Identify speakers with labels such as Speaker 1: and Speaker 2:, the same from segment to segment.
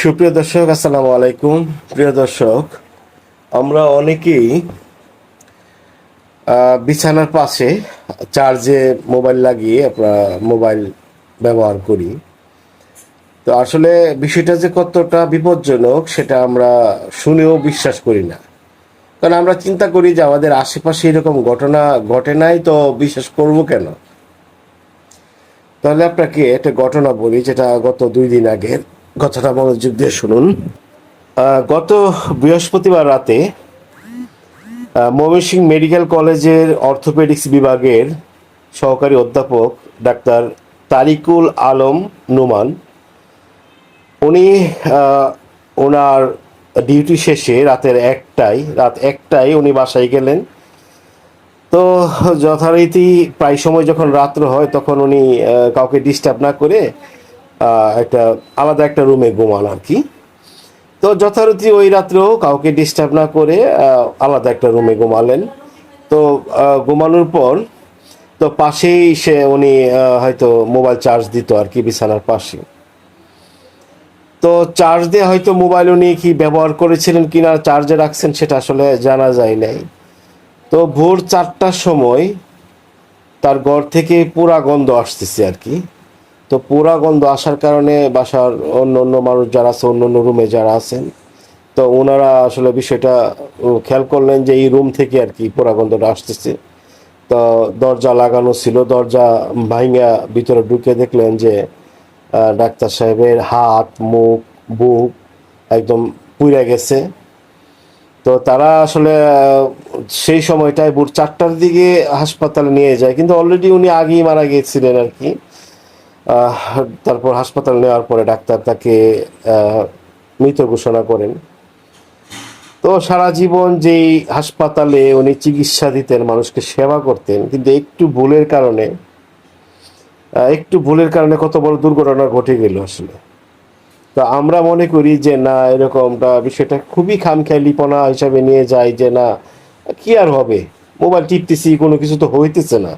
Speaker 1: সুপ্রিয় দর্শক, আসসালামু আলাইকুম। প্রিয় দর্শক, আমরা অনেকেই বিছানার পাশে চার্জে মোবাইল লাগিয়ে আমরা মোবাইল ব্যবহার করি। তো আসলে বিষয়টা যে কতটা বিপজ্জনক, সেটা আমরা শুনেও বিশ্বাস করি না। কারণ আমরা চিন্তা করি যে আমাদের আশেপাশে এরকম ঘটনা ঘটে নাই, তো বিশ্বাস করব কেন? তাহলে আপনাকে একটা ঘটনা বলি, যেটা গত দুই দিন আগের। কথাটা মনোযোগ দিয়ে শুনুন। গত বৃহস্পতিবার রাতে আহ, ময়মনসিংহ মেডিকেল কলেজের অর্থোপেডিক্স বিভাগের সহকারী অধ্যাপক ডাক্তার তারিকুল আলম নুমান উনি ওনার ডিউটি শেষে রাতের একটাই রাত একটাই উনি বাসায় গেলেন। তো যথারীতি প্রায় সময় যখন রাত্র হয় তখন উনি কাউকে ডিস্টার্ব না করে একটা আলাদা একটা রুমে ঘুমান আর কি। তো যথারীতি ওই রাত্রেও কাউকে ডিস্টার্ব না করে আলাদা একটা রুমে ঘুমালেন। তো ঘুমানোর পর তো পাশেই সে, উনি হয়তো মোবাইল চার্জ দিত আর কি বিছানার পাশে। তো চার্জ দিয়ে হয়তো মোবাইল উনি কি ব্যবহার করেছিলেন কিনা চার্জে রাখছেন সেটা আসলে জানা যায় নাই। তো ভোর চারটার সময় তার ঘর থেকে পুরা গন্ধ আসতেছে আর কি। তো পুরা গন্ধ আসার কারণে বাসার অন্য অন্য মানুষ যারা আছে, অন্য অন্য রুমে যারা আছেন, তো ওনারা আসলে বিষয়টা খেয়াল করলেন যে এই রুম থেকে আর কি পোড়া গন্ধটা আসতেছে। তো দরজা লাগানো ছিল, দরজা ভাঙা ভিতরে ঢুকে দেখলেন যে ডাক্তার সাহেবের হাত, মুখ, বুক একদম পুড়ে গেছে। তো তারা আসলে সেই সময়টায় ভোর চারটার দিকে হাসপাতালে নিয়ে যায়, কিন্তু অলরেডি উনি আগেই মারা গিয়েছিলেন আর কি। তারপর হাসপাতাল নেওয়ার পরে ডাক্তার তাকে মৃত ঘোষণা করেন। তো সারা জীবন যেই হাসপাতালে উনি চিকিৎসা দিতেন মানুষকে সেবা করতেন, কিন্তু একটু ভুলের কারণে একটু ভুলের কারণে কত বড় দুর্ঘটনা ঘটে গেল আসলে। তো আমরা মনে করি যে না, এরকমটা বিষয়টা খুবই খামখেয়ালিপনা হিসাবে নিয়ে যাই যে না, কি আর হবে? মোবাইল টিপতেছি, কোনো কিছু তো হইতেছে না।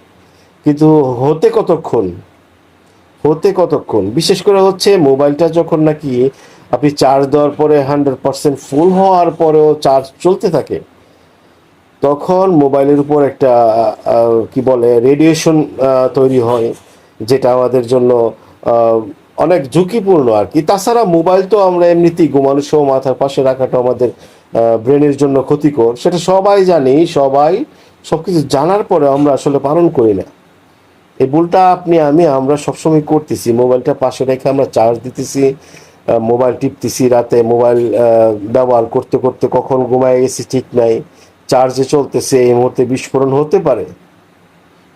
Speaker 1: কিন্তু হতে কতক্ষণ? হতে কতক্ষণ? বিশেষ করে হচ্ছে মোবাইলটা যখন নাকি আপনি চার্জ দেওয়ার পরে হান্ড্রেড পার্সেন্ট ফুল হওয়ার পরেও চার্জ চলতে থাকে, তখন মোবাইলের উপর একটা কি বলে রেডিয়েশন তৈরি হয়, যেটা আমাদের জন্য অনেক ঝুঁকিপূর্ণ আর কি। তাছাড়া মোবাইল তো আমরা এমনিতেই ঘুমানোর সময় মাথার পাশে রাখাটা আমাদের ব্রেনের জন্য ক্ষতিকর। সেটা সবাই জানি, সবাই সবকিছু জানার পরে আমরা আসলে পালন করি না। এই ভুলটা আপনি, আমি, আমরা সবসময় করতেছি। মোবাইলটা পাশে রেখে আমরা চার্জ দিতেছি মোবাইল টিপতেছি রাতে, মোবাইল ব্যবহার করতে করতে কখন ঘুমায় গেছি ঠিক নাই চার্জে চলতেছে, এই মুহূর্তে বিস্ফোরণ হতে পারে।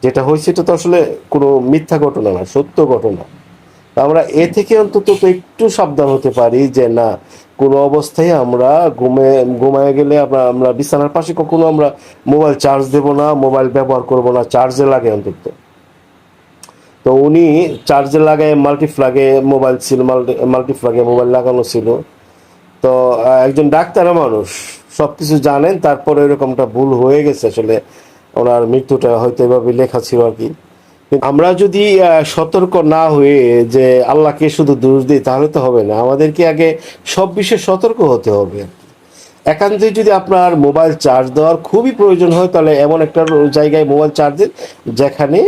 Speaker 1: যেটা হয়েছে, এটা তো আসলে কোনো মিথ্যা ঘটনা না, সত্য ঘটনা। আমরা এ থেকে অন্তত তো একটু সাবধান হতে পারি যে, না, কোনো অবস্থায় আমরা ঘুমে, ঘুমায় গেলে আমরা আমরা বিছানার পাশে কখনো আমরা মোবাইল চার্জ দেব না, মোবাইল ব্যবহার করব না চার্জে লাগে অন্তত। তো উনি চার্জে লাগায় মাল্টিফ্লাগে মোবাইল ছিল মাল্টি মাল্টিফ্লাগে মোবাইল লাগানো ছিল। তো একজন ডাক্তার মানুষ সব কিছু জানেন, তারপরে এরকমটা ভুল হয়ে গেছে আসলে। ওনার মৃত্যুটা হয়তো এভাবে লেখা ছিল আর কি। আমরা যদি সতর্ক না হয়ে যে আল্লাহকে শুধু দোষ দিই, তাহলে তো হবে না। আমাদেরকে আগে সব বিষয়ে সতর্ক হতে হবে। একান্তে যদি আপনার মোবাইল চার্জ দেওয়ার খুবই প্রয়োজন হয়, তাহলে এমন একটা জায়গায় মোবাইল চার্জ দিন, যেখানে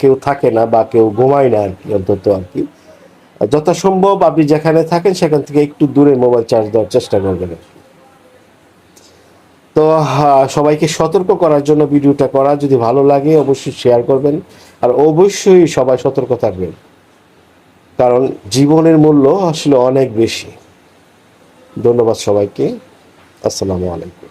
Speaker 1: কেউ থাকে না বা কেউ ঘুমায় না আর কি অন্তত আর কি যথাসম্ভব আপনি যেখানে থাকেন, সেখান থেকে একটু দূরে মোবাইল চার্জ দেওয়ার চেষ্টা করবেন। তো সবাইকে সতর্ক করার জন্য ভিডিওটা করা, যদি ভালো লাগে অবশ্যই শেয়ার করবেন, আর অবশ্যই সবাই সতর্ক থাকবেন। কারণ জীবনের মূল্য আসলে অনেক বেশি। ধন্যবাদ সবাইকে। আসসালামু আলাইকুম।